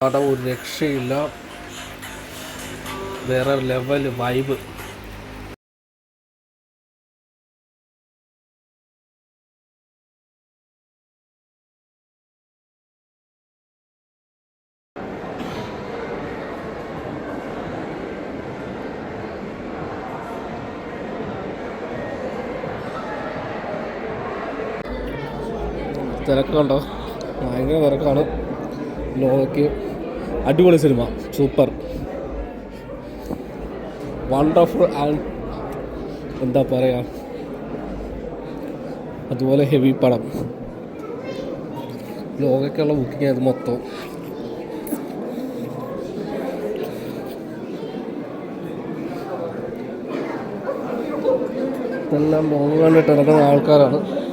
അവിടെ ഒരു രക്ഷയില്ല. വേറെ ലെവൽ വൈബ് തിരക്കുണ്ടോ? ഭയങ്കര തിരക്കാണ്. ലോകയ്ക്ക് അടിപൊളി സിനിമ. സൂപ്പർ. വണ്ടർഫുൾ ആൻഡ് എന്താ പറയുക അതുപോലെ ഹെവി പടം. ലോകക്കുള്ള ബുക്കിംഗ് ആയത് മൊത്തം. ഇതെല്ലാം ലോകം കണ്ടിട്ട് ഇറങ്ങുന്ന ആൾക്കാരാണ്.